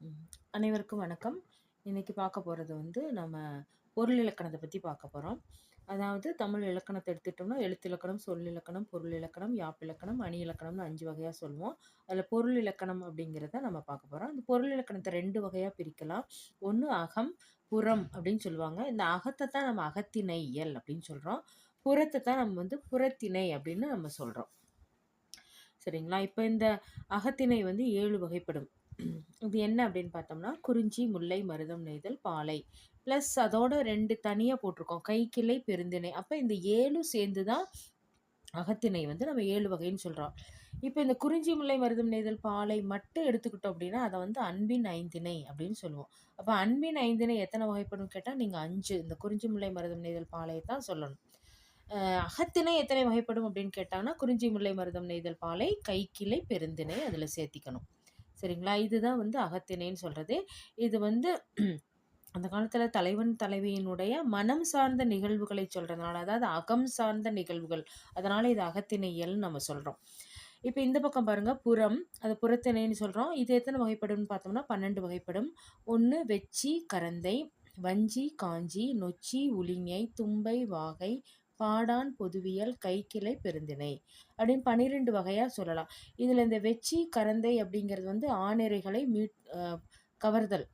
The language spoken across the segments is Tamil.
ம். அனைவருக்கும் வணக்கம். இன்னைக்கு பார்க்க போறது வந்து நம்ம பொருள் இலக்கணத்த பத்தி பார்க்க போறோம். அதாவது தமிழ் இலக்கணத்த எடுத்துட்டோம்னா, எழுத்திலக்கணம், சொல்லிலக்கணம், பொருள் இலக்கணம், யாப்பிலக்கணம், அணி இலக்கணம்னு 5 வகையா சொல்லுவோம். அதுல பொருள் இலக்கணம் அப்படிங்கிறத நம்ம பார்க்க போறோம். அந்த பொருள் இலக்கணத்த 2 வகையா பிரிக்கலாம். ஒண்ணு அகம், புறம் அப்படின்னு சொல்லுவாங்க. இந்த அகத்த தான் நம்ம அகத்திணை இயல் அப்படின்னு சொல்றோம். புறத்த தான் நம்ம வந்து புறத்திணை அப்படின்னு நம்ம சொல்றோம். சரிங்களா? இப்ப இந்த அகத்திணை வந்து 7 வகைப்படும். இது என்ன அப்படின்னு பார்த்தோம்னா, குறிஞ்சி, முல்லை, மருதம் நெய்தல், பாலை. ப்ளஸ் அதோட ரெண்டு தனியாக போட்டிருக்கோம். கைக்கிளை, பெருந்திணை. அப்போ இந்த ஏழும் சேர்ந்து தான் அகத்திணை வந்து நம்ம ஏழு வகைன்னு சொல்கிறோம் இப்போ இந்த குறிஞ்சி, முல்லை, மருதம் நெய்தல், பாலை மட்டும் எடுத்துக்கிட்டோம் அப்படின்னா, அதை வந்து அன்பின் ஐந்திணை அப்படின்னு சொல்லுவோம். அப்போ அன்பின் ஐந்திணை எத்தனை வகைப்படும் கேட்டால் நீங்கள் அஞ்சு இந்த குறிஞ்சி, முல்லை, மருதம் நெய்தல், பாலையை தான் சொல்லணும். அகத்திணை எத்தனை வகைப்படும் அப்படின்னு கேட்டாங்கன்னா, குறிஞ்சி, முல்லை, மருதம் நெய்தல், பாலை, கைக்கிளை, பெருந்திணை அதில் சேர்த்திக்கணும். சரிங்களா? இதுதான் வந்து அகத்திணைன்னு சொல்கிறது இது வந்து அந்த காலத்தில் தலைவன், தலைவியினுடைய மனம் சார்ந்த நிகழ்வுகளை சொல்கிறதுனால அதாவது அகம் சார்ந்த நிகழ்வுகள். அதனால் இது அகத்திணையல்னு நம்ம சொல்கிறோம் இப்போ இந்த பக்கம் பாருங்கள் புறம். அது புறத்திணைன்னு சொல்கிறோம் இது எத்தனை வகைப்படும்னு பார்த்தோம்னா, 12 வகைப்படும். ஒன்று வெச்சி, கரந்தை, வஞ்சி, காஞ்சி, நொச்சி, உளிஞை, தும்பை, வாகை, பாடான், பொதுவியல், கைக்கிளை, பெருந்திணை அப்படின்னு 12 வகையா சொல்லலாம். இதுல இந்த வெச்சி, கரந்தை அப்படிங்கிறது வந்து ஆணிரைகளை மீட் கவர்தல்.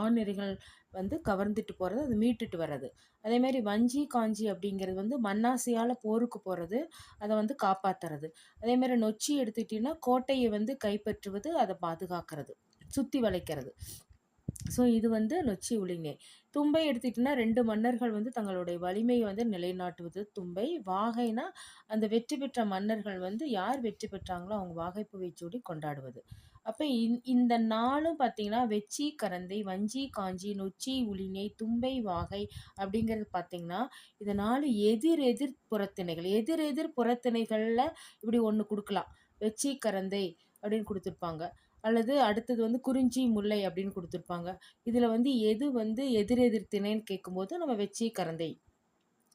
ஆணிரைகள் வந்து கவர்ந்துட்டு போறது, அது மீட்டுட்டு வர்றது. அதேமாரி வஞ்சி, காஞ்சி அப்படிங்கிறது வந்து மண்ணாசையால் போருக்கு போறது, அதை வந்து காப்பாத்துறது. அதேமாரி நொச்சி எடுத்துக்கிட்டிங்கன்னா கோட்டையை வந்து கைப்பற்றுவது, அதை பாதுகாக்கிறது. சுத்தி வளைக்கிறது. ஸோ இது வந்து நொச்சி, உளிஞை. தும்பை எடுத்துக்கிட்டிங்கன்னா ரெண்டு மன்னர்கள் வந்து தங்களுடைய வலிமையை வந்து நிலைநாட்டுவது தும்பை. வாகைனா, அந்த வெற்றி பெற்ற மன்னர்கள் வந்து யார் வெற்றி பெற்றாங்களோ, அவங்க வாகைப்பூவை சூடி கொண்டாடுவது. அப்போ இந் இந்த நாளும் பார்த்தீங்கன்னா, வெச்சி, கரந்தை, வஞ்சி, காஞ்சி, நொச்சி, உளிஞை, தும்பை, வாகை அப்படிங்கிறது பார்த்தீங்கன்னா, இந்த நாலு எதிர் எதிர் புறத்திணைகள். எதிர் எதிர் புறத்திணைகளில் இப்படி ஒன்று கொடுக்கலாம் வெச்சி, கரந்தை அப்படின்னு கொடுத்துருப்பாங்க அல்லது அடுத்தது வந்து குறிஞ்சி, முல்லை அப்படின்னு கொடுத்துருப்பாங்க இதில் வந்து எது வந்து எதிர் எதிர் திணைன்னு கேட்கும்போது, நம்ம வெச்சி, கரந்தை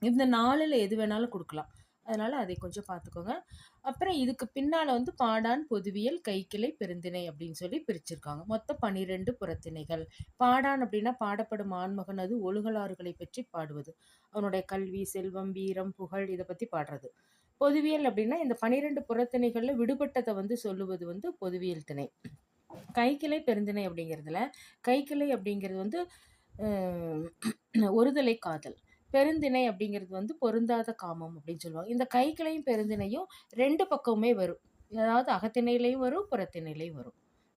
இந்த நாளில் எது வேணாலும் கொடுக்கலாம் அதனால் அதை கொஞ்சம் பார்த்துக்கோங்க. அப்புறம் இதுக்கு பின்னால் வந்து பாடான், பொதுவியல், கைக்கிளை, பெருந்திணை அப்படின்னு சொல்லி பிரிச்சிருக்காங்க. மொத்தம் 12 புறத்திணைகள். பாடான் அப்படின்னா பாடப்படும் ஆண்மகன் அது ஒழுகலாறுகளை பற்றி பாடுவது. அவனுடைய கல்வி, செல்வம், வீரம், புகழ் இதை பற்றி பாடுறது. பொதுவியல் அப்படின்னா, இந்த பனிரெண்டு புறத்திணைகளில் விடுபட்டதை வந்து சொல்லுவது வந்து பொதுவியல் திணை. கைக்கிளை, பெருந்திணை அப்படிங்கிறதுல, கைக்கிளை அப்படிங்கிறது வந்து ஒருதலை காதல். பெருந்திணை அப்படிங்கிறது வந்து பொருந்தாத காமம் அப்படின்னு சொல்லுவாங்க. இந்த கைக்கிளையும், பெருந்திணையும் ரெண்டு பக்கமுமே வரும். அதாவது அகத்திணையிலையும் வரும், புறத்திணையிலையும் வரும்.